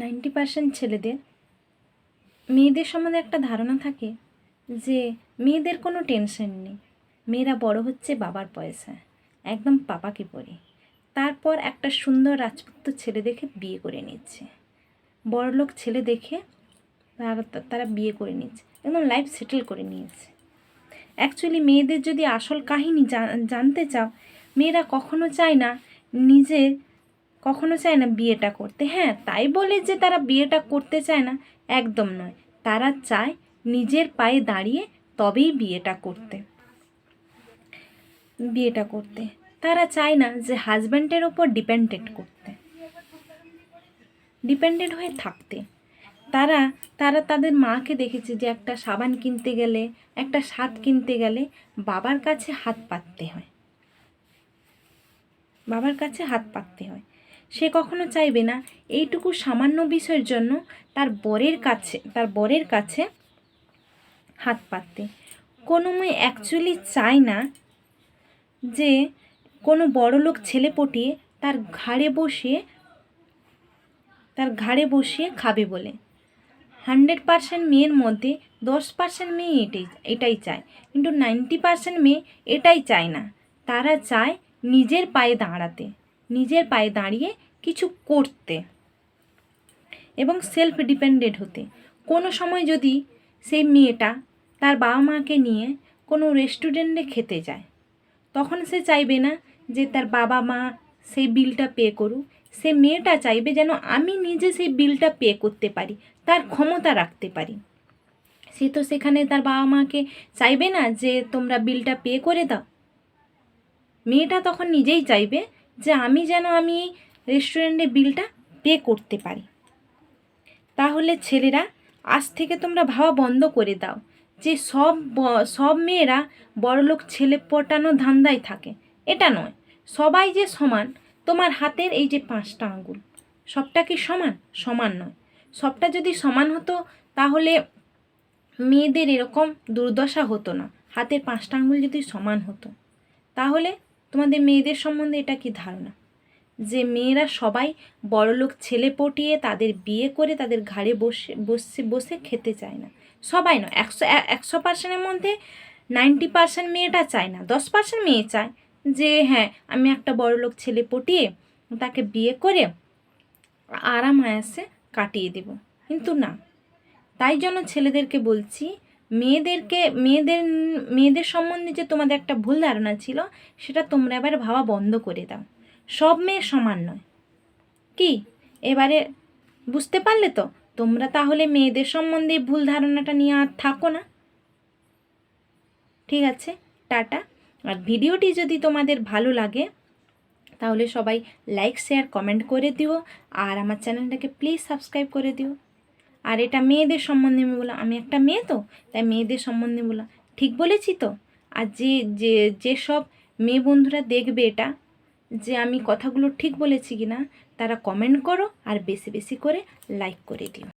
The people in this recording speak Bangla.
নাইনটি পার্সেন্ট ছেলেদের, মেয়েদের সম্বন্ধে একটা ধারণা থাকে যে মেয়েদের কোনো টেনশন নেই। মেয়েরা বড় হচ্ছে বাবার পয়সা, একদম পাপাকে পড়ে তারপর একটা সুন্দর রাজপুত্র ছেলে দেখে বিয়ে করে নিচ্ছে। বড়লোক ছেলে দেখে তারা তারা বিয়ে করে নিচ্ছে একদম লাইফ সেটেল করে নিয়েছে। অ্যাকচুয়ালি মেয়েদের যদি আসল কাহিনী জানতে চাও, মেয়েরা কখনো চায় না নিজের কখনো চায় না বিয়েটা করতে। হ্যাঁ তাই বলে যে তারা বিয়েটা করতে চায় না, একদম নয়। তারা চায় নিজের পায়ে দাঁড়িয়ে তবেই বিয়েটা করতে। বিয়েটা করতে। তারা চায় না যে হাজব্যান্ডের ওপর ডিপেন্ডেন্ট করতে। ডিপেন্ডেন্ট হয়ে থাকতে। তারা তারা তাদের মাকে দেখেছে যে একটা সাবান কিনতে গেলে, একটা স্বাদ কিনতে গেলে বাবার কাছে হাত পাততে হয়। বাবার কাছে হাত পাততে হয়। সে কখনো চাইবে না। এইটুকু সামান্য বিষয়ের জন্য তার বরের কাছে তার বরের কাছে হাত পাততে। কোনো মেয়ে অ্যাকচুয়ালি চায় না যে কোনো বড়লোক ছেলে পটিয়ে তার ঘাড়ে বসিয়ে তার ঘাড়ে বসিয়ে খাবে বলে। হান্ড্রেড পার্সেন্ট মেয়ের মধ্যে দশ পার্সেন্ট মেয়ে এটাই এটাই চায়। কিন্তু নাইনটি পার্সেন্ট মেয়ে এটাই চায় না। তারা চায় নিজের পায়ে দাঁড়াতে। নিজের পায়ে দাঁড়িয়ে কিছু করতে এবং সেলফ ডিপেন্ডেন্ট হতে। কোনো সময় যদি সেই মেয়েটা তার বাবা মাকে নিয়ে কোনো রেস্টুরেন্টে খেতে যায়, তখন সে চাইবে না যে তার বাবা মা সেই বিলটা পে করুক। সে মেয়েটা চাইবে যেন আমি নিজে সেই বিলটা পে করতে পারি, তার ক্ষমতা রাখতে পারি। সে তো সেখানে তার বাবা মাকে চাইবে না যে তোমরা বিলটা পে করে দাও। মেয়েটা তখন নিজেই চাইবে যে আমি যেন আমি এই রেস্টুরেন্টের বিলটা পে করতে পারি। তাহলে ছেলেরা, আজ থেকে তোমরা ভাবা বন্ধ করে দাও যে সব সব মেয়েরা বড়লোক ছেলে পটানো ধান্দায় থাকে। এটা নয়। সবাই যে সমান, তোমার হাতের এই যে পাঁচটা আঙ্গুল সবটা কি সমান? সমান নয়। সবটা যদি সমান হতো, তাহলে মেয়েদের এরকম দুর্দশা হতো না। হাতের পাঁচটা আঙুল যদি সমান হতো, তাহলে তোমাদের মেয়েদের সম্বন্ধে এটা কি ধারণা? যে মেয়েরা সবাই বড়লোক ছেলে পটিয়ে তাদের বিয়ে করে তাদের ঘাড়ে বসে বসে বসে খেতে চায় না। সবাই নয়, একশো একশো পার্সেন্টের মধ্যে নাইনটি পার্সেন্ট মেয়েটা চায় না। দশ পার্সেন্ট মেয়ে চায় যে হ্যাঁ আমি একটা বড়লোক ছেলে পটিয়ে তাকে বিয়ে করে আরাম আয়াসে কাটিয়ে দেব। কিন্তু না। তাই জন্য ছেলেদেরকে বলছি মেয়েদেরকে, মেয়েদের মেয়েদের সম্বন্ধে যে তোমাদের একটা ভুল ধারণা ছিল, সেটা তোমরা এবার ভাবা বন্ধ করে দাও। সব মেয়ে সমান নয়। কি? এবারে বুঝতে পারলে তো? তোমরা তাহলে মেয়েদের সম্বন্ধে ভুল ধারণাটা নিয়ে আর থাকো না। ঠিক আছে, টাটা। আর ভিডিওটি যদি তোমাদের ভালো লাগে, তাহলে সবাই লাইক, শেয়ার, কমেন্ট করে দিও। আর আমার চ্যানেলটাকে প্লিজ সাবস্ক্রাইব করে দিও। আর এটা মেয়েদের সম্বন্ধে আমি বললাম, আমি একটা মেয়ে তো, তাই মেয়েদের সম্বন্ধে বললাম, ঠিক বলেছি তো? আর যে যে যেসব মেয়ে বন্ধুরা দেখবে এটা, যে আমি কথাগুলো ঠিক বলেছি কি না তারা কমেন্ট করো আর বেশি বেশি করে লাইক করে দিও।